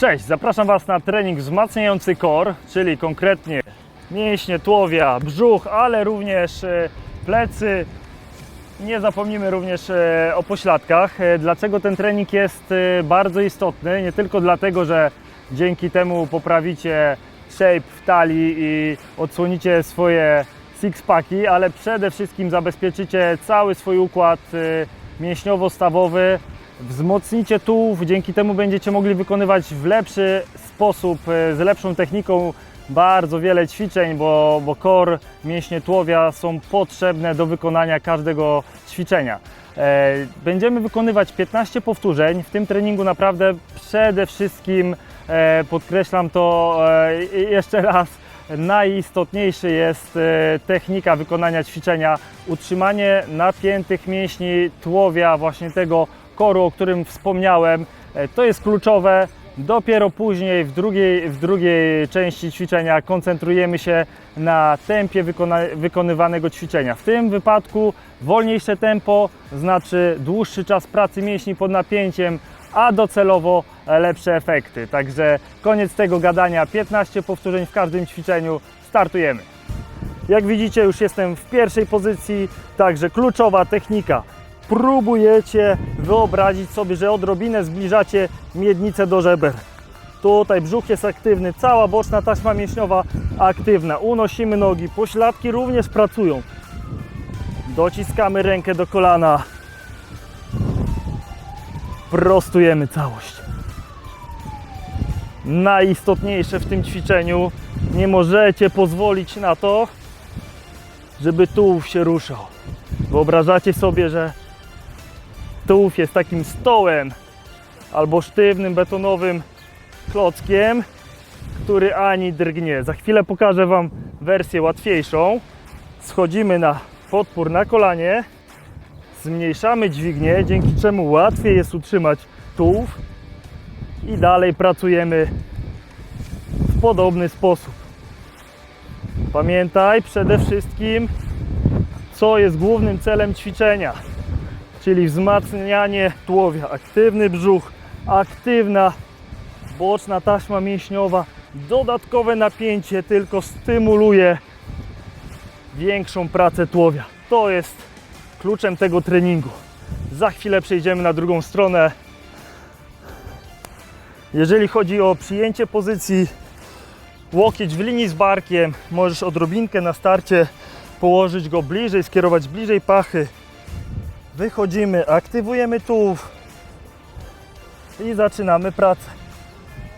Cześć, zapraszam Was na trening wzmacniający core, czyli konkretnie mięśnie, tułowia, brzuch, ale również e, plecy. Nie zapomnimy również e, o pośladkach. E, Dlaczego ten trening jest bardzo istotny? Nie tylko dlatego, że dzięki temu poprawicie shape w talii i odsłonicie swoje six-packi, ale przede wszystkim zabezpieczycie cały swój układ mięśniowo-stawowy, wzmocnicie tułów, dzięki temu będziecie mogli wykonywać w lepszy sposób, e, z lepszą techniką bardzo wiele ćwiczeń, bo, bo core, mięśnie tułowia są potrzebne do wykonania każdego ćwiczenia. E, Będziemy wykonywać 15 powtórzeń. W tym treningu naprawdę przede wszystkim e, podkreślam to jeszcze raz, najistotniejszy jest technika wykonania ćwiczenia, utrzymanie napiętych mięśni tułowia, właśnie tego koru, o którym wspomniałem. E, To jest kluczowe. Dopiero później, w drugiej, w drugiej części ćwiczenia, koncentrujemy się na tempie wykona- wykonywanego ćwiczenia. W tym wypadku wolniejsze tempo znaczy dłuższy czas pracy mięśni pod napięciem, a docelowo lepsze efekty. Także koniec tego gadania. 15 powtórzeń w każdym ćwiczeniu. Startujemy. Jak widzicie, już jestem w pierwszej pozycji, także kluczowa technika. Próbujecie wyobrazić sobie, że odrobinę zbliżacie miednicę do żeber. Tutaj brzuch jest aktywny, cała boczna taśma mięśniowa aktywna. Unosimy nogi, pośladki również pracują. Dociskamy rękę do kolana. Prostujemy całość. Najistotniejsze w tym ćwiczeniu, nie możecie pozwolić na to, żeby tułów się ruszał. Wyobrażacie sobie, że tułów jest takim stołem albo sztywnym betonowym klockiem, który ani drgnie. Za chwilę pokażę Wam wersję łatwiejszą. Schodzimy na podpór na kolanie, zmniejszamy dźwignię, dzięki czemu łatwiej jest utrzymać tułów i dalej pracujemy w podobny sposób. Pamiętaj przede wszystkim, co jest głównym celem ćwiczenia, czyli wzmacnianie tułowia. Aktywny brzuch, aktywna boczna taśma mięśniowa, dodatkowe napięcie tylko stymuluje większą pracę tułowia. To jest kluczem tego treningu. Za chwilę przejdziemy na drugą stronę. Jeżeli chodzi o przyjęcie pozycji, łokieć w linii z barkiem, możesz odrobinkę na starcie położyć go bliżej, skierować bliżej pachy. Wychodzimy, aktywujemy tułów i zaczynamy pracę.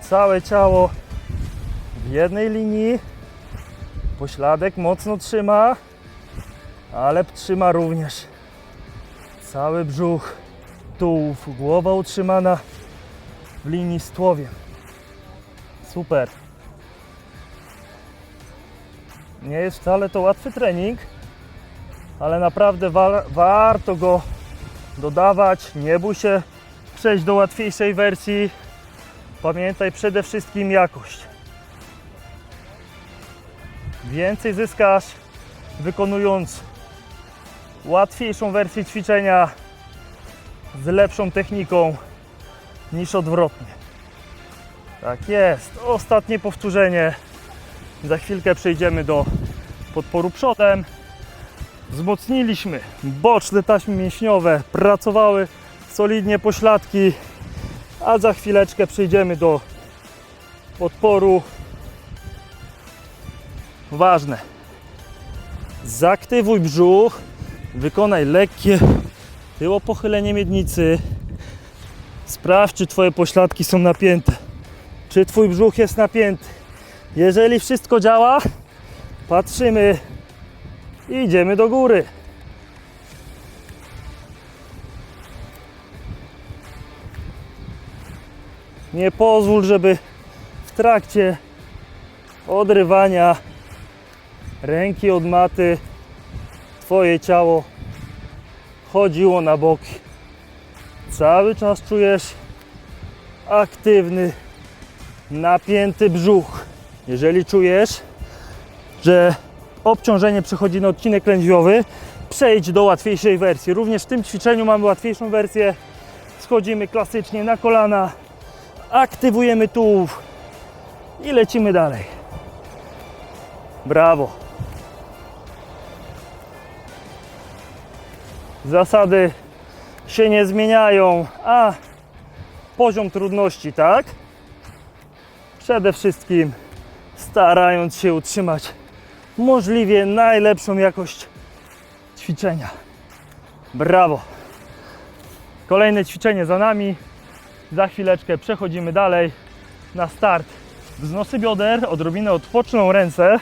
Całe ciało w jednej linii. Pośladek mocno trzyma, ale trzyma również cały brzuch, tułów, głowa utrzymana w linii z tułowiem. Super. Nie jest wcale to łatwy trening, ale naprawdę wa- warto go dodawać. Nie bój się przejść do łatwiejszej wersji. Pamiętaj przede wszystkim jakość. Więcej zyskasz wykonując łatwiejszą wersję ćwiczenia z lepszą techniką niż odwrotnie. Tak jest. Ostatnie powtórzenie. Za chwilkę przejdziemy do podporu przodem. Wzmocniliśmy boczne taśmy mięśniowe, pracowały solidnie pośladki, a za chwileczkę przejdziemy do podporu. Ważne. Zaktywuj brzuch, wykonaj lekkie tyłopochylenie miednicy. Sprawdź, czy Twoje pośladki są napięte, czy Twój brzuch jest napięty. Jeżeli wszystko działa, patrzymy i idziemy do góry. Nie pozwól, żeby w trakcie odrywania ręki od maty Twoje ciało chodziło na boki. Cały czas czujesz aktywny, napięty brzuch. Jeżeli czujesz, że obciążenie przechodzi na odcinek lędźwiowy, przejdź do łatwiejszej wersji. Również w tym ćwiczeniu mamy łatwiejszą wersję. Schodzimy klasycznie na kolana, Aktywujemy tułów i lecimy dalej. Brawo. Zasady się nie zmieniają, a poziom trudności, tak? Przede wszystkim starając się utrzymać możliwie najlepszą jakość ćwiczenia. Brawo. Kolejne ćwiczenie za nami. Za chwileczkę przechodzimy dalej na start. Wznosy bioder, odrobinę odpoczną ręce.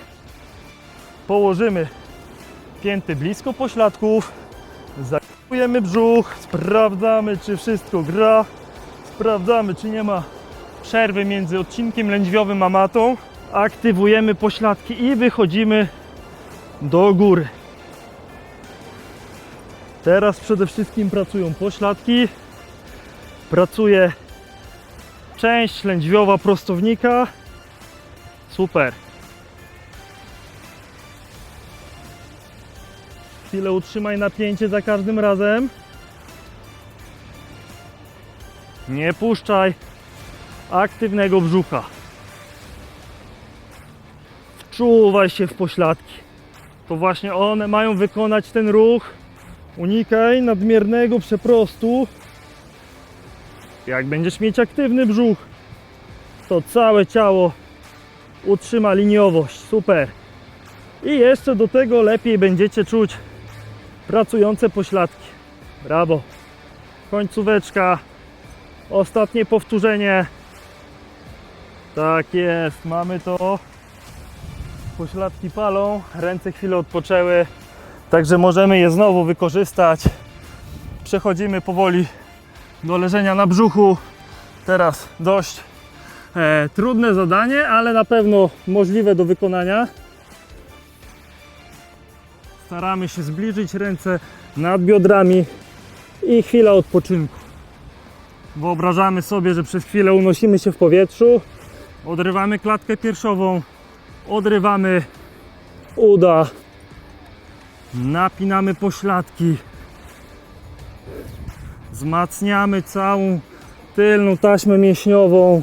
Położymy pięty blisko pośladków. Zakupujemy brzuch, sprawdzamy czy wszystko gra. Sprawdzamy czy nie ma przerwy między odcinkiem lędźwiowym a matą. Aktywujemy pośladki i wychodzimy do góry. Teraz przede wszystkim pracują pośladki. Pracuje część lędźwiowa prostownika. Super. Chwilę utrzymaj napięcie za każdym razem. Nie puszczaj aktywnego brzucha. Wczuwaj się w pośladki. To właśnie one mają wykonać ten ruch. Unikaj nadmiernego przeprostu. Jak będziesz mieć aktywny brzuch, to całe ciało utrzyma liniowość. Super. I jeszcze do tego lepiej będziecie czuć pracujące pośladki. Brawo. Końcóweczka. Ostatnie powtórzenie. Tak jest, mamy to. Pośladki palą, ręce chwilę odpoczęły, także możemy je znowu wykorzystać. Przechodzimy powoli do leżenia na brzuchu. Teraz dość e, trudne zadanie, ale na pewno możliwe do wykonania. Staramy się zbliżyć ręce nad biodrami i chwila odpoczynku. Wyobrażamy sobie, że przez chwilę unosimy się w powietrzu, odrywamy klatkę piersiową, odrywamy uda, napinamy pośladki, wzmacniamy całą tylną taśmę mięśniową.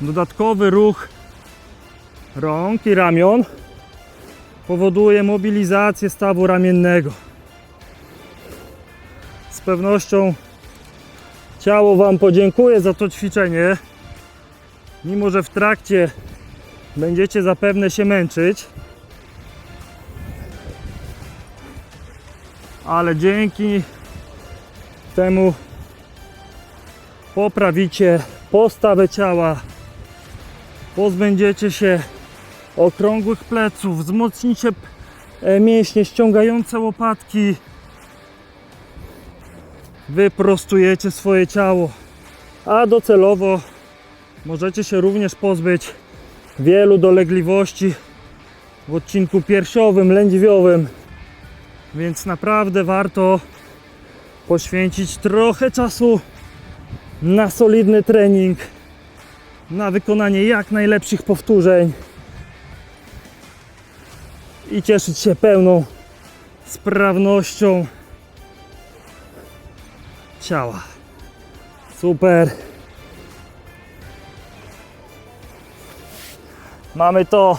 Dodatkowy ruch rąk i ramion powoduje mobilizację stawu ramiennego. Z pewnością ciało Wam podziękuje za to ćwiczenie. Mimo, że w trakcie będziecie zapewne się męczyć, ale dzięki temu poprawicie postawę ciała, pozbędziecie się okrągłych pleców, wzmocnicie e, mięśnie ściągające łopatki, wyprostujecie swoje ciało, a docelowo możecie się również pozbyć wielu dolegliwości w odcinku piersiowym, lędźwiowym, więc naprawdę warto poświęcić trochę czasu na solidny trening, na wykonanie jak najlepszych powtórzeń i cieszyć się pełną sprawnością ciała. Super. Mamy to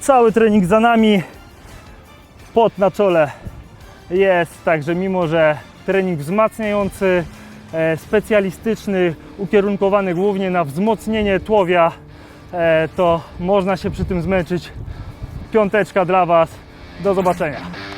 cały trening za nami. Pot na czole jest, także mimo że trening wzmacniający, e, specjalistyczny, ukierunkowany głównie na wzmocnienie tułowia, e, to można się przy tym zmęczyć. Piąteczka dla Was. Do zobaczenia.